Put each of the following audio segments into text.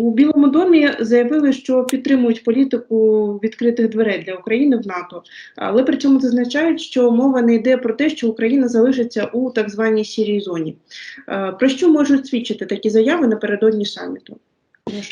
У Білому домі заявили, що підтримують політику відкритих дверей для України в НАТО, але при цьому зазначають, що мова не йде про те, що Україна залишиться у так званій сірій зоні. Е, Про що можуть свідчити такі заяви напередодні саміту?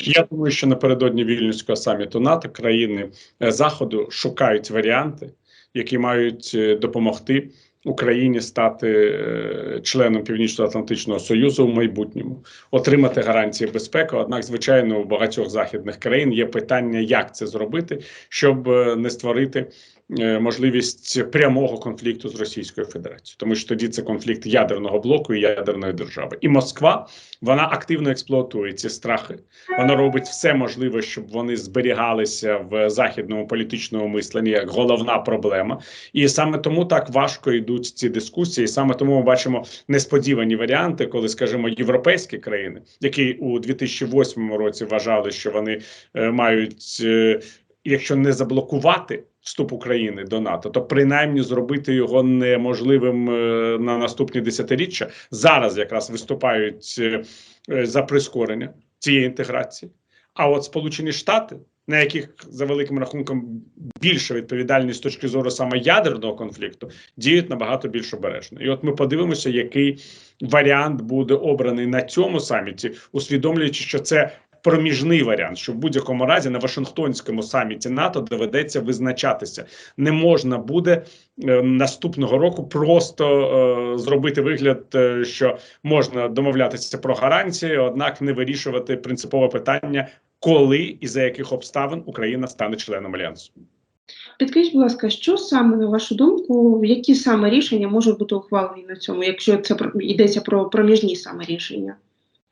Я думаю, що напередодні вільнюського саміту НАТО країни е, Заходу шукають варіанти, які мають е, допомогти Україні стати е, членом Північно-Атлантичного Союзу в майбутньому, отримати гарантії безпеки. Однак, звичайно, у багатьох західних країн є питання, як це зробити, щоб е, не створити. Е, Можливість прямого конфлікту з Російською Федерацією, тому що тоді це конфлікт ядерного блоку і ядерної держави, і Москва вона активно експлуатує ці страхи. Вона робить все можливе, щоб вони зберігалися в західному політичному мисленні як головна проблема. І саме тому так важко йдуть ці дискусії. Саме тому ми бачимо несподівані варіанти, коли, скажімо, європейські країни, які у 2008 році вважали, що вони е, мають, е, якщо не заблокувати. Вступ України до НАТО, то принаймні зробити його неможливим е, на наступні десятиріччя. Зараз якраз виступають е, е, за прискорення цієї інтеграції. А от Сполучені Штати, на яких за великим рахунком більша відповідальність з точки зору саме ядерного конфлікту, діють набагато більш обережно. І от ми подивимося, який варіант буде обраний на цьому саміті, усвідомлюючи, що це. Проміжний варіант, що в будь-якому разі на Вашингтонському саміті НАТО доведеться визначатися. Не можна буде е, наступного року просто е, зробити вигляд, е, що можна домовлятися про гарантії, однак не вирішувати принципове питання, коли і за яких обставин Україна стане членом альянсу. Підкажіть, будь ласка, що саме на вашу думку, які саме рішення можуть бути ухвалені на цьому, якщо це йдеться про проміжні саме рішення?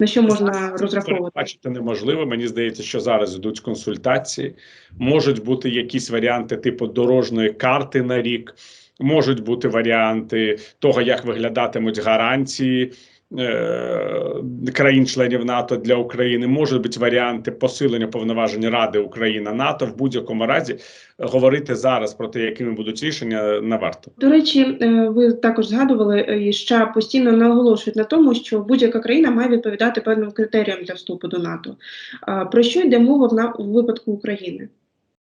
На що можна розраховувати? Бачити неможливо. Мені здається, що зараз йдуть консультації. Можуть бути якісь варіанти типу дорожньої карти на рік, можуть бути варіанти того, як виглядатимуть гарантії. Е, Країн-членів НАТО для України можуть бути варіанти посилення повноважень Ради Україна НАТО в будь-якому разі говорити зараз про те, якими будуть рішення, не варто. До речі, е, ви також згадували, е, США постійно наголошують на тому, що будь-яка країна має відповідати певним критеріям для вступу до НАТО. Про що йде мова в випадку України?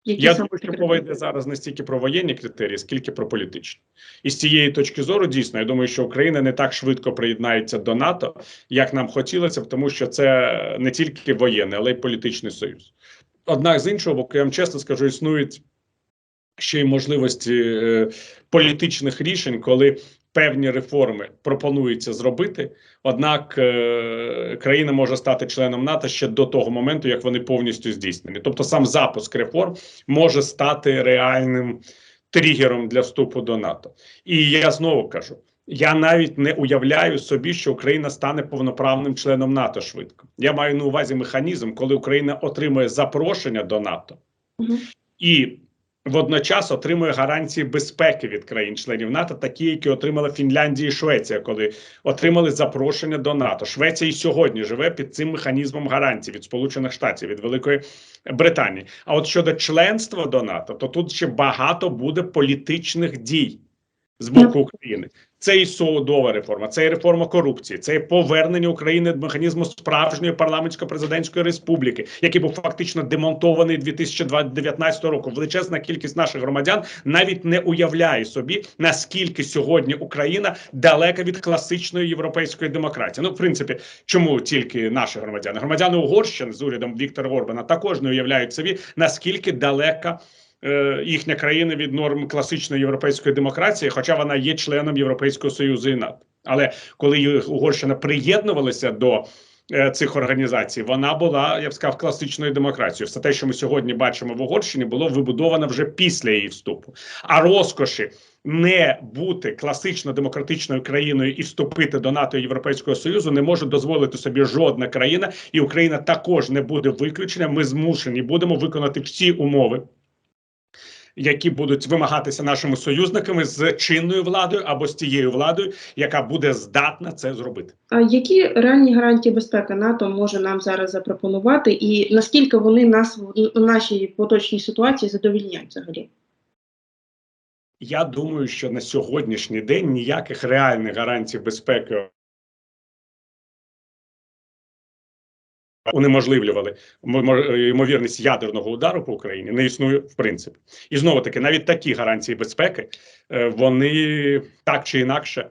Які Я думаю, що мова йде зараз не стільки про воєнні критерії, скільки про політичні. І з цієї точки зору, дійсно, я думаю, що Україна не так швидко приєднається до НАТО, як нам хотілося б, тому що це не тільки воєнний, але й політичний союз. Однак, з іншого боку, я вам чесно скажу, існують ще й можливості е, політичних рішень, коли певні реформи пропонується зробити. Однак е, країна може стати членом НАТО ще до того моменту, як вони повністю здійснені. Тобто, сам запуск реформ може стати реальним тригером для вступу до НАТО. І я знову кажу. Я навіть не уявляю собі, що Україна стане повноправним членом НАТО швидко. Я маю на увазі механізм, коли Україна отримує запрошення до НАТО Мгм. і водночас отримує гарантії безпеки від країн-членів НАТО, такі, які отримала Фінляндія і Швеція, коли отримали запрошення до НАТО. Швеція і сьогодні живе під цим механізмом гарантій від Сполучених Штатів від Великої Британії. А от щодо членства до НАТО, то тут ще багато буде політичних дій з боку України. Це і судова реформа, це і реформа корупції, це і повернення України до механізму справжньої парламентсько-президентської республіки, який був фактично демонтований 2019 року. Величезна кількість наших громадян навіть не уявляє собі, наскільки сьогодні Україна далека від класичної європейської демократії. Ну, в принципі, чому тільки наші громадяни? Громадяни Угорщини з урядом Віктора Орбана також не уявляють собі, наскільки далека їхня країна від норм класичної європейської демократії, хоча вона є членом Європейського союзу і НАТО. Але коли Угорщина приєднувалася до е, цих організацій, вона була, я б сказав, класичною демократією. Все те, що ми сьогодні бачимо в Угорщині, було вибудовано вже після її вступу. А розкоші не бути класично демократичною країною і вступити до НАТО і Європейського Союзу не може дозволити собі жодна країна, і Україна також не буде виключенням. Ми змушені будемо виконати всі умови які будуть вимагатися нашими союзниками з чинною владою або з тією владою, яка буде здатна це зробити. А які реальні гарантії безпеки НАТО може нам зараз запропонувати, і наскільки вони нас в нашій поточній ситуації задовільняють взагалі? Я думаю, що на сьогоднішній день ніяких реальних гарантій безпеки унеможливлювали мо- мо- ймовірність ядерного удару по Україні, не існує в принципі. І знову таки, навіть такі гарантії безпеки е, вони так чи інакше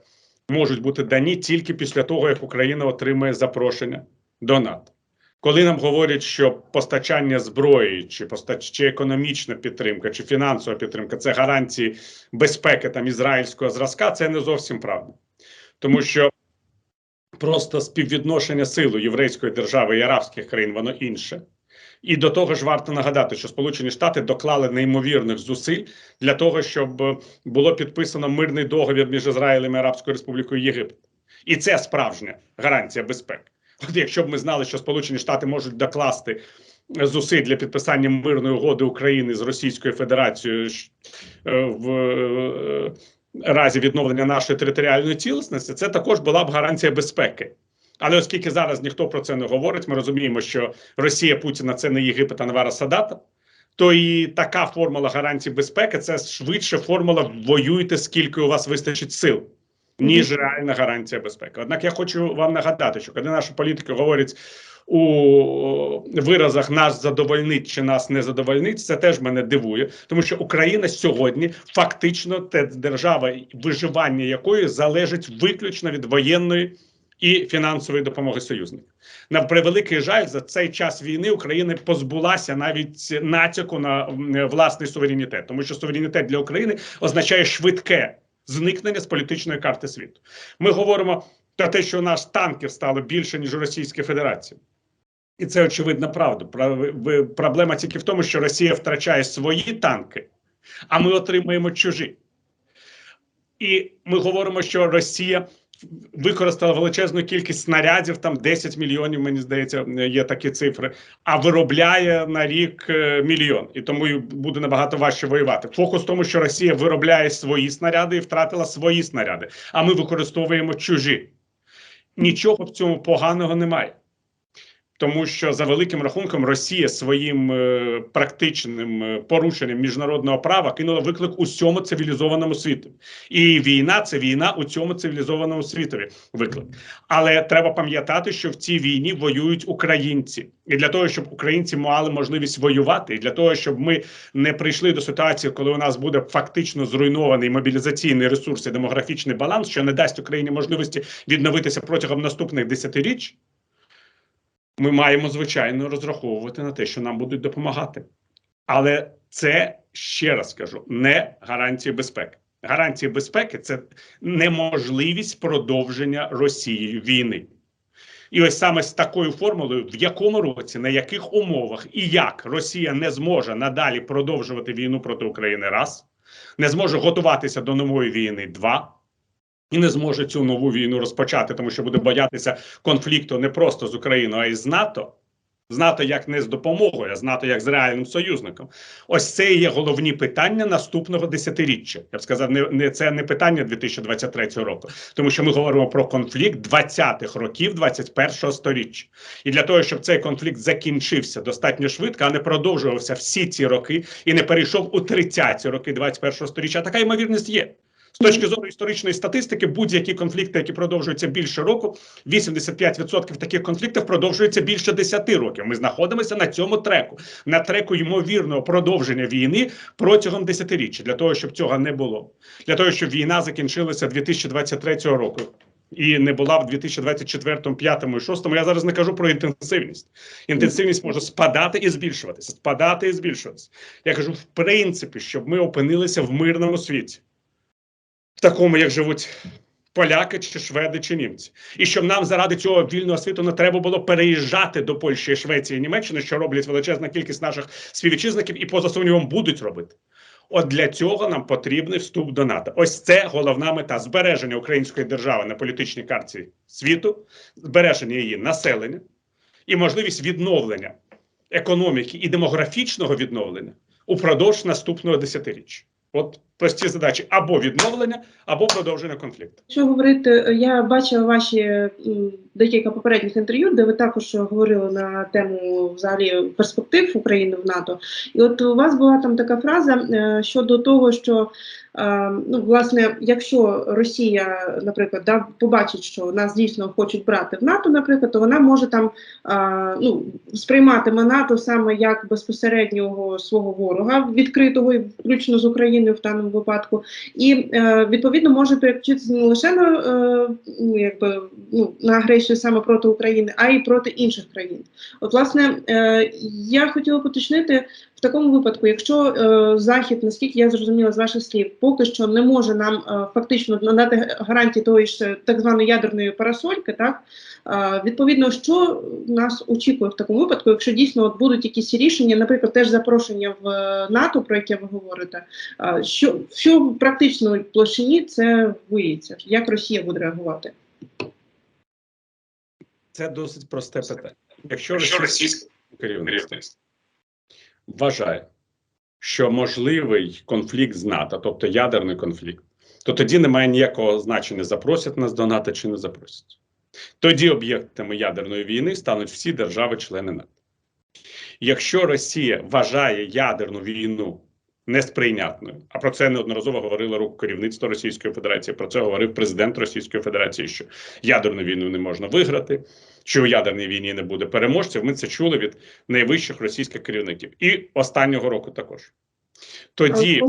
можуть бути дані тільки після того, як Україна отримає запрошення до НАТО. Коли нам говорять, що постачання зброї, чи постач... чи економічна підтримка, чи фінансова підтримка це гарантії безпеки там ізраїльського зразка, це не зовсім правда, тому що просто співвідношення сил єврейської держави і арабських країн воно інше. І до того ж варто нагадати, що Сполучені Штати доклали неймовірних зусиль для того, щоб було підписано мирний договір між Ізраїлем і Арабською Республікою Єгипет. І це справжня гарантія безпеки. От якщо б ми знали, що Сполучені Штати можуть докласти зусиль для підписання мирної угоди України з Російською Федерацією е, в е, разі відновлення нашої територіальної цілісності, це також була б гарантія безпеки. Але оскільки зараз ніхто про це не говорить, ми розуміємо, що Росія Путіна це не Єгипет, а Навара Садата, то і така формула гарантії безпеки це швидше формула воюйте, скільки у вас вистачить сил, ніж реальна гарантія безпеки. Однак я хочу вам нагадати, що коли наші політики говорять у виразах нас задовольнить чи нас не задовольнить, це теж мене дивує, тому що Україна сьогодні фактично те держава, виживання якої залежить виключно від воєнної і фінансової допомоги союзників. На превеликий жаль, за цей час війни Україна позбулася навіть натяку на власний суверенітет, тому що суверенітет для України означає швидке зникнення з політичної карти світу. Ми говоримо про те, що у нас танків стало більше ніж у Російської Федерації. І це очевидна правда. Проблема тільки в тому, що Росія втрачає свої танки, а ми отримуємо чужі. І ми говоримо, що Росія використала величезну кількість снарядів, там 10 мільйонів, мені здається, є такі цифри, а виробляє на рік е, мільйон. І тому буде набагато важче воювати. Фокус в тому, що Росія виробляє свої снаряди і втратила свої снаряди, а ми використовуємо чужі. Нічого в цьому поганого немає. Тому що за великим рахунком Росія своїм е, практичним е, порушенням міжнародного права кинула виклик усьому цивілізованому світу. І війна це війна у цьому цивілізованому світові виклик. Але треба пам'ятати, що в цій війні воюють українці, і для того, щоб українці мали можливість воювати, і для того, щоб ми не прийшли до ситуації, коли у нас буде фактично зруйнований мобілізаційний ресурс і демографічний баланс, що не дасть Україні можливості відновитися протягом наступних десятиріч. Ми маємо звичайно розраховувати на те, що нам будуть допомагати. Але це ще раз кажу: не гарантія безпеки. Гарантія безпеки це неможливість продовження Росією війни. І ось саме з такою формулою, в якому році, на яких умовах і як Росія не зможе надалі продовжувати війну проти України, раз не зможе готуватися до нової війни, два. І не зможе цю нову війну розпочати, тому що буде боятися конфлікту не просто з Україною, а й з НАТО. З НАТО як не з допомогою, а з НАТО як з реальним союзником. Ось це і є головні питання наступного десятиріччя. Я б сказав, не, не це не питання 2023 року, тому що ми говоримо про конфлікт 20-х років 21-го сторіччя. І для того, щоб цей конфлікт закінчився достатньо швидко, а не продовжувався всі ці роки і не перейшов у 30-ті роки 21-го сторіччя, така ймовірність є. З точки зору історичної статистики, будь-які конфлікти, які продовжуються більше року, 85% таких конфліктів продовжуються більше 10 років. Ми знаходимося на цьому треку, на треку ймовірного продовження війни протягом десятиріччя. Для того, щоб цього не було, для того, щоб війна закінчилася 2023 року. І не була в 2024, 2025 і 2026, я зараз не кажу про інтенсивність. Інтенсивність може спадати і збільшуватися, спадати і збільшуватися. Я кажу, в принципі, щоб ми опинилися в мирному світі в такому, як живуть поляки, чи шведи, чи німці, і щоб нам заради цього вільного світу не треба було переїжджати до Польщі, Швеції, Німеччини, що роблять величезна кількість наших співвітчизників, і поза сумнівом будуть робити. От для цього нам потрібний вступ до НАТО. Ось це головна мета збереження української держави на політичній карті світу, збереження її населення і можливість відновлення економіки і демографічного відновлення упродовж наступного десятиріччя. От прості задачі або відновлення, або продовження конфлікту. Якщо говорити, я бачила ваші декілька попередніх інтерв'ю, де ви також говорили на тему взагалі перспектив України в НАТО. І от у вас була там така фраза е, щодо того, що е, ну, власне, якщо Росія, наприклад, да, побачить, що нас дійсно хочуть брати в НАТО, наприклад, то вона може там е, ну, сприйматиме НАТО саме як безпосереднього свого ворога, відкритого і включно з Україною в даному випадку. І е, відповідно може переключитися не лише на, е, ну, якби, ну, на агресію саме проти України, а й проти інших країн. От, власне, е, я хотіла поточнити такому випадку, якщо е, Захід, наскільки я зрозуміла з ваших слів, поки що не може нам е, фактично надати гарантії тої ж так званої ядерної парасольки, так е, відповідно, що нас очікує в такому випадку, якщо дійсно от будуть якісь рішення, наприклад, теж запрошення в е, НАТО, про яке ви говорите. А, Що, що в практичній площині це виється? Як Росія буде реагувати? Це досить просте питання. Якщо російське керівництво вважає, що можливий конфлікт з НАТО, тобто ядерний конфлікт, то тоді немає ніякого значення, запросять нас до НАТО чи не запросять. Тоді об'єктами ядерної війни стануть всі держави-члени НАТО. Якщо Росія вважає ядерну війну несприйнятною, а про це неодноразово говорило рук керівництво Російської Федерації, про це говорив президент Російської Федерації, що ядерну війну не можна виграти, що у ядерній війні не буде переможців. Ми це чули від найвищих російських керівників. І останнього року також. Тоді,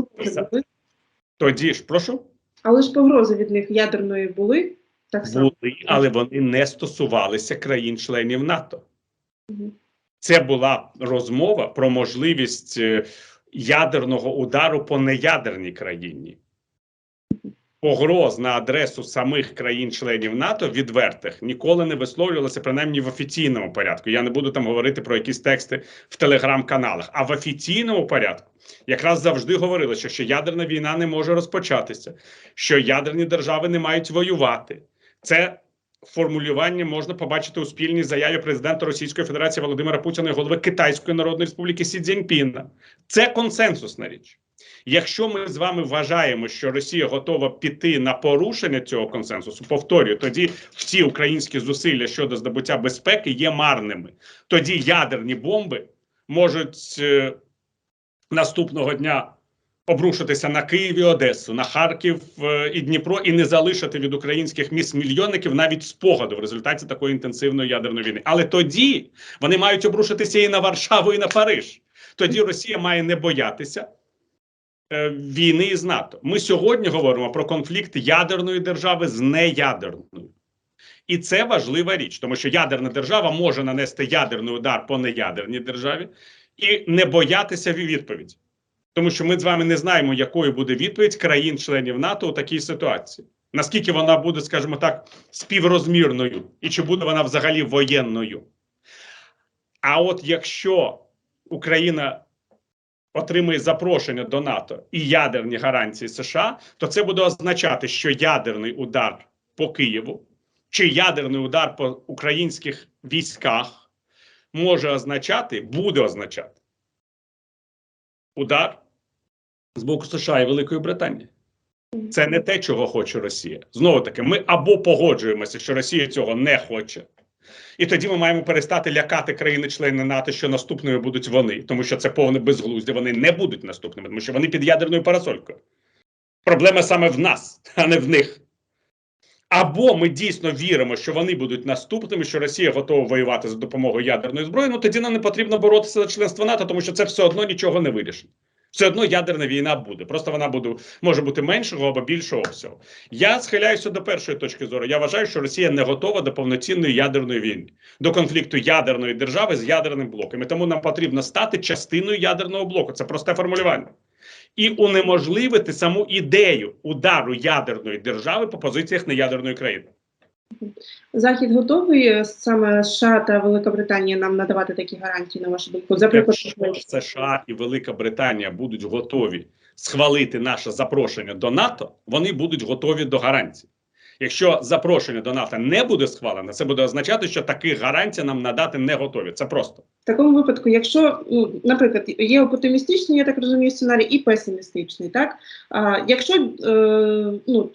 тоді ж, прошу. Але ж погрози від них ядерної були так само. були, але вони не стосувалися країн-членів НАТО. Мгм. Це була розмова про можливість е, ядерного удару по неядерній країні. Погроз на адресу самих країн-членів НАТО відвертих ніколи не висловлювалося, принаймні в офіційному порядку. Я не буду там говорити про якісь тексти в телеграм-каналах. А в офіційному порядку якраз завжди говорилося, що ядерна війна не може розпочатися, що ядерні держави не мають воювати. Це формулювання можна побачити у спільній заяві президента Російської Федерації Володимира Путіна і голови Китайської Народної Республіки Сі Цзіньпіна. Це консенсусна річ. Якщо ми з вами вважаємо, що Росія готова піти на порушення цього консенсусу, повторюю, тоді всі українські зусилля щодо здобуття безпеки є марними. Тоді ядерні бомби можуть е, наступного дня обрушитися на Київ і Одесу, на Харків е, і Дніпро, і не залишити від українських міст мільйонників навіть спогаду в результаті такої інтенсивної ядерної війни. Але тоді вони мають обрушитися і на Варшаву, і на Париж. Тоді Росія має не боятися е, війни з НАТО. Ми сьогодні говоримо про конфлікт ядерної держави з неядерною. І це важлива річ, тому що ядерна держава може нанести ядерний удар по неядерній державі і не боятися від відповіді. Тому що ми з вами не знаємо, якою буде відповідь країн-членів НАТО у такій ситуації. Наскільки вона буде, скажімо так, співрозмірною, і чи буде вона взагалі воєнною. А от якщо Україна отримує запрошення до НАТО і ядерні гарантії США, то це буде означати, що ядерний удар по Києву чи ядерний удар по українських військах може означати, буде означати удар з боку США і Великої Британії. Це не те, чого хоче Росія. Знову таки, ми або погоджуємося, що Росія цього не хоче, і тоді ми маємо перестати лякати країни-члени НАТО, що наступними будуть вони, тому що це повне безглуздя. Вони не будуть наступними, тому що вони під ядерною парасолькою. Проблема саме в нас, а не в них. Або ми дійсно віримо, що вони будуть наступними, що Росія готова воювати за допомогою ядерної зброї. Ну тоді нам не потрібно боротися за членство НАТО, тому що це все одно нічого не вирішить. Все одно ядерна війна буде. Просто вона буде може бути меншого або більшого обсягу. Я схиляюся до першої точки зору. Я вважаю, що Росія не готова до повноцінної ядерної війни, до конфлікту ядерної держави з ядерним блоком. І тому нам потрібно стати частиною ядерного блоку. Це просте формулювання. І унеможливити саму ідею удару ядерної держави по позиціях неядерної країни. Захід готовий е, саме США та Велика Британія нам надавати такі гарантії на вашу думку? За США і Велика Британія будуть готові схвалити наше запрошення до НАТО, вони будуть готові до гарантій. Якщо запрошення до НАТО не буде схвалене, це буде означати, що таких гарантій нам надати не готові. Це просто. В такому випадку, якщо, ну, наприклад, є оптимістичний, я так розумію, сценарій і песимістичний, так? А, якщо е, ну,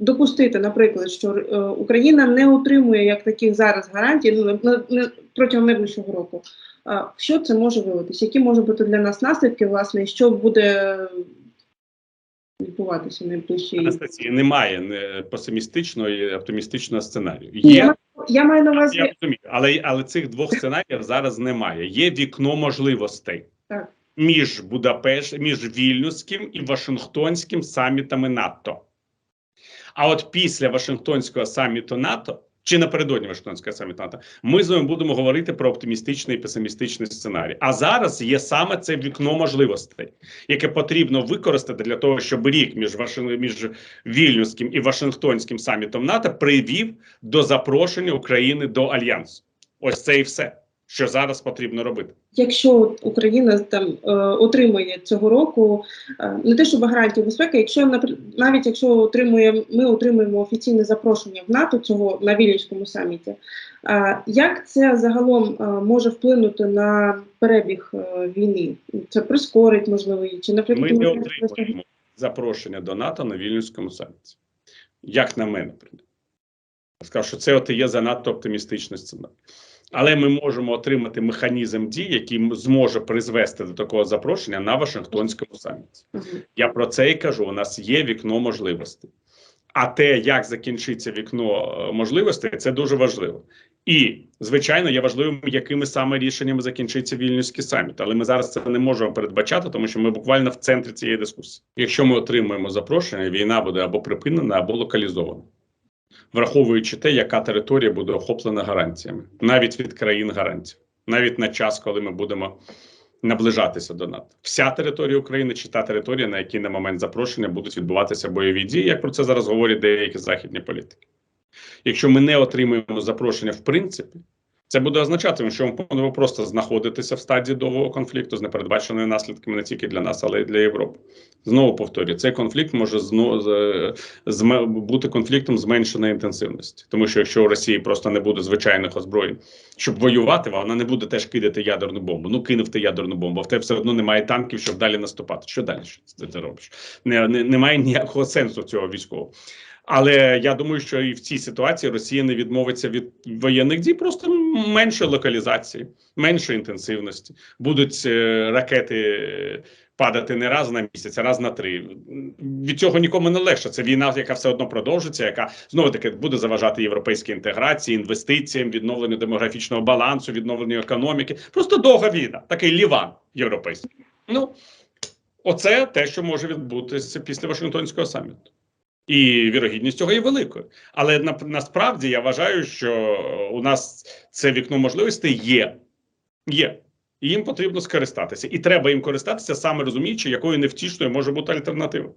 допустити, наприклад, що е, Україна не отримує як таких зараз гарантій ну, на- на- на- протягом найближчого року, а, що це може вилитись? Які можуть бути для нас наслідки, власне, і що буде відбуватися в найближчій? Анастасії немає не песимістичного і оптимістичного сценарію. Є Я, маю- я маю на увазі, Я розумію, але, але цих двох сценаріїв зараз немає. Є вікно можливостей Так. між Будапешт, між Вільнюським і Вашингтонським самітами НАТО. А от після Вашингтонського саміту НАТО чи напередодні Вашингтонського саміту НАТО, ми з вами будемо говорити про оптимістичний і песимістичний сценарій. А зараз є саме це вікно можливостей, яке потрібно використати для того, щоб рік між Вашин... між Вільнюським і Вашингтонським самітом НАТО привів до запрошення України до альянсу. Ось це і все, що зараз потрібно робити. якщо Україна там е, отримує цього року е, не те, щоб гарантію безпеки, якщо навіть якщо отримує, ми отримуємо офіційне запрошення в НАТО цього на Вільнюському саміті, е, як це загалом е, може вплинути на перебіг е, війни? Це прискорить можливо її? чи наприклад Ми не отримуємо запрошення до НАТО на Вільнюському саміті. Як на мене, принаймні. Скажу, що це от і є занадто оптимістичний сценарій. Але ми можемо отримати механізм дій, який зможе призвести до такого запрошення на Вашингтонському саміті. Я про це і кажу. У нас є вікно можливостей. А те, як закінчиться вікно е, можливостей, це дуже важливо. І, звичайно, є важливим, якими саме рішеннями закінчиться вільнюський саміт. Але ми зараз це не можемо передбачати, тому що ми буквально в центрі цієї дискусії. Якщо ми отримаємо запрошення, війна буде або припинена, або локалізована, враховуючи те, яка територія буде охоплена гарантіями, навіть від країн гарантій, навіть на час, коли ми будемо наближатися до НАТО. Вся територія України чи та територія, на якій на момент запрошення будуть відбуватися бойові дії, як про це зараз говорять деякі західні політики. Якщо ми не отримуємо запрошення в принципі, це буде означати, що ми будемо просто знаходитися в стадії довгого конфлікту з непередбаченими наслідками не тільки для нас, але й для Європи. Знову повторюю, цей конфлікт може зно, бути конфліктом зменшеної інтенсивності, тому що якщо у Росії просто не буде звичайних озброєнь, щоб воювати, вона не буде теж кидати ядерну бомбу. Ну кинув ти ядерну бомбу, в тебе все одно немає танків, щоб далі наступати. Що далі що ти робиш? Не, не, немає ніякого сенсу цього військового. Але я думаю, що і в цій ситуації Росія не відмовиться від воєнних дій, просто менше локалізації, менше інтенсивності. Будуть е, ракети е, падати не раз на місяць, а раз на три. Від цього нікому не легше. Це війна, яка все одно продовжиться, яка знову таки буде заважати європейській інтеграції, інвестиціям, відновленню демографічного балансу, відновленню економіки. Просто довга війна, такий ліван європейський. Ну оце те, що може відбутися після Вашингтонського саміту. І вірогідність цього є великою. Але на, насправді я вважаю, що у нас це вікно можливостей є. Є. І їм потрібно скористатися. І треба їм користатися, саме розуміючи, якою невтішною може бути альтернатива.